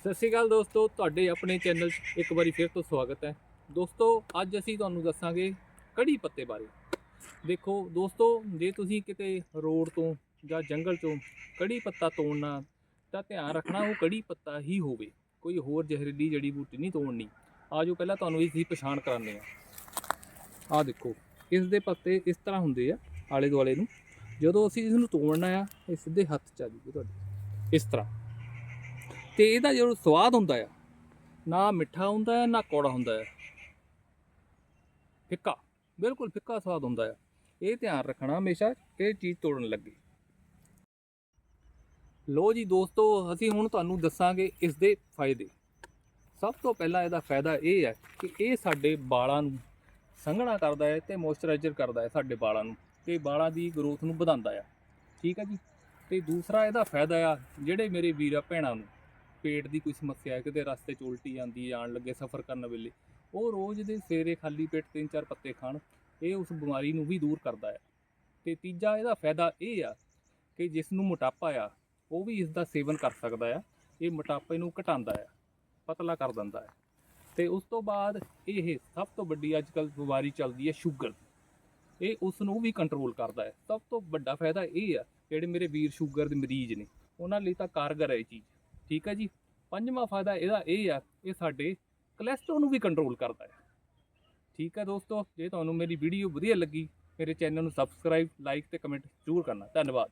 ਸਤਿ ਸ਼੍ਰੀ ਅਕਾਲ ਦੋਸਤੋ, ਤੁਹਾਡੇ ਆਪਣੇ ਚੈਨਲ 'ਚ ਇੱਕ ਵਾਰੀ ਫਿਰ ਤੋਂ ਸਵਾਗਤ ਹੈ। ਦੋਸਤੋ, ਅੱਜ ਅਸੀਂ ਤੁਹਾਨੂੰ ਦੱਸਾਂਗੇ ਕੜੀ ਪੱਤੇ ਬਾਰੇ। ਦੇਖੋ ਦੋਸਤੋ, ਜੇ ਤੁਸੀਂ ਕਿਤੇ ਰੋਡ ਤੋਂ ਜਾਂ ਜੰਗਲ 'ਚੋਂ ਕੜੀ ਪੱਤਾ ਤੋੜਨਾ ਤਾਂ ਧਿਆਨ ਰੱਖਣਾ ਉਹ ਕੜੀ ਪੱਤਾ ਹੀ ਹੋਵੇ। ਕੋਈ ਹੋਰ ਜ਼ਹਿਰੀਲੀ ਜੜੀ ਬੂਟੀ ਨਹੀਂ ਤੋੜਨੀ। ਆਜੋ ਪਹਿਲਾਂ ਤੁਹਾਨੂੰ ਇਸ ਦੀ ਪਛਾਣ ਕਰਾਉਂਦੇ ਆ ਆਹ ਦੇਖੋ ਇਸ ਦੇ ਪੱਤੇ ਇਸ ਤਰ੍ਹਾਂ ਹੁੰਦੇ ਆ ਆਲੇ ਦੁਆਲੇ ਨੂੰ। ਜਦੋਂ ਅਸੀਂ ਇਸ ਨੂੰ ਤੋੜਨਾ ਆ, ਇਹ ਸਿੱਧੇ ਹੱਥ 'ਚ ਆ ਜੂਗੇ ਤੁਹਾਡੇ। ਇਸ ਤਰ੍ਹਾਂ। ਤੇ ਇਹਦਾ ਜਿਹੜਾ ਸਵਾਦ ਹੁੰਦਾ ਆ, ਨਾ ਮਿੱਠਾ ਹੁੰਦਾ ਹੈ ਨਾ ਕੌੜਾ ਹੁੰਦਾ ਹੈ ਫਿੱਕਾ, ਬਿਲਕੁਲ ਫਿੱਕਾ ਸਵਾਦ ਹੁੰਦਾ ਆ। ਇਹ ਧਿਆਨ ਰੱਖਣਾ ਹਮੇਸ਼ਾ, ਇਹ ਚੀਜ਼ ਤੋੜਨ ਲੱਗੇ। ਲੋ ਜੀ ਦੋਸਤੋ, ਅਸੀਂ ਹੁਣ ਤੁਹਾਨੂੰ ਦੱਸਾਂਗੇ ਇਸ ਦੇ ਫਾਇਦੇ। ਸਭ ਤੋਂ ਪਹਿਲਾਂ ਇਹਦਾ ਫਾਇਦਾ ਇਹ ਹੈ ਕਿ ਇਹ ਸਾਡੇ ਵਾਲਾਂ ਨੂੰ ਸੰਘਣਾ ਕਰਦਾ ਹੈ ਤੇ ਮੋਇਸਚਰਾਈਜ਼ਰ ਕਰਦਾ ਹੈ ਸਾਡੇ ਵਾਲਾਂ ਨੂੰ ਤੇ ਵਾਲਾਂ ਦੀ ਗਰੋਥ ਨੂੰ ਵਧਾਉਂਦਾ ਹੈ ਠੀਕ ਹੈ ਜੀ? ਤੇ ਦੂਸਰਾ ਇਹਦਾ ਫਾਇਦਾ ਆ ਜਿਹੜੇ ਮੇਰੇ ਵੀਰਾਂ ਭੈਣਾਂ ਨੂੰ ਪੇਟ ਦੀ ਕੋਈ ਸਮੱਸਿਆ ਹੈ, ਕਿਤੇ ਰਸਤੇ 'ਚ ਉਲਟੀ ਜਾਂਦੀ ਹੈ, ਆਉਣ ਲੱਗੇ ਸਫ਼ਰ ਕਰਨ ਵੇਲੇ, ਉਹ ਰੋਜ਼ ਦੇ ਸਵੇਰੇ ਖਾਲੀ ਪੇਟ ਤਿੰਨ ਚਾਰ ਪੱਤੇ ਖਾਣ, ਇਹ ਉਸ ਬਿਮਾਰੀ ਨੂੰ ਵੀ ਦੂਰ ਕਰਦਾ ਹੈ। ਤੇ ਤੀਜਾ ਇਹਦਾ ਫਾਇਦਾ ਇਹ ਆ ਕਿ ਜਿਸ ਨੂੰ ਮੋਟਾਪਾ ਆ, ਉਹ ਵੀ ਇਸ ਦਾ ਸੇਵਨ ਕਰ ਸਕਦਾ ਆ, ਇਹ ਮੋਟਾਪੇ ਨੂੰ ਘਟਾਉਂਦਾ ਆ, ਪਤਲਾ ਕਰ ਦਿੰਦਾ ਹੈ ਤੇ ਉਸ ਤੋਂ ਬਾਅਦ ਇਹ ਸਭ ਤੋਂ ਵੱਡੀ ਅੱਜ ਕੱਲ੍ਹ ਬਿਮਾਰੀ ਚੱਲਦੀ ਹੈ ਸ਼ੂਗਰ ਇਹ ਉਸ ਨੂੰ ਵੀ ਕੰਟਰੋਲ ਕਰਦਾ ਹੈ। ਸਭ ਤੋਂ ਵੱਡਾ ਫਾਇਦਾ ਇਹ ਆ, ਜਿਹੜੇ ਮੇਰੇ ਵੀਰ ਸ਼ੂਗਰ ਦੇ ਮਰੀਜ਼ ਨੇ, ਉਹਨਾਂ ਲਈ ਤਾਂ ਕਾਰਗਰ ਹੈ ਇਹ ਚੀਜ਼। ਠੀਕ ਹੈ ਜੀ। ਪੰਜਵਾਂ ਫਾਇਦਾ ਇਹਦਾ ਇਹ ਆ, ਇਹ ਸਾਡੇ ਕੋਲੇਸਟ੍ਰੋਲ ਨੂੰ ਵੀ ਕੰਟਰੋਲ ਕਰਦਾ ਹੈ। ਠੀਕ ਹੈ ਦੋਸਤੋ, ਜੇ ਤੁਹਾਨੂੰ ਮੇਰੀ ਵੀਡੀਓ ਵਧੀਆ ਲੱਗੀ, ਮੇਰੇ ਚੈਨਲ ਨੂੰ ਸਬਸਕ੍ਰਾਈਬ ਲਾਈਕ ਤੇ ਕਮੈਂਟ ਜ਼ਰੂਰ ਕਰਨਾ। ਧੰਨਵਾਦ।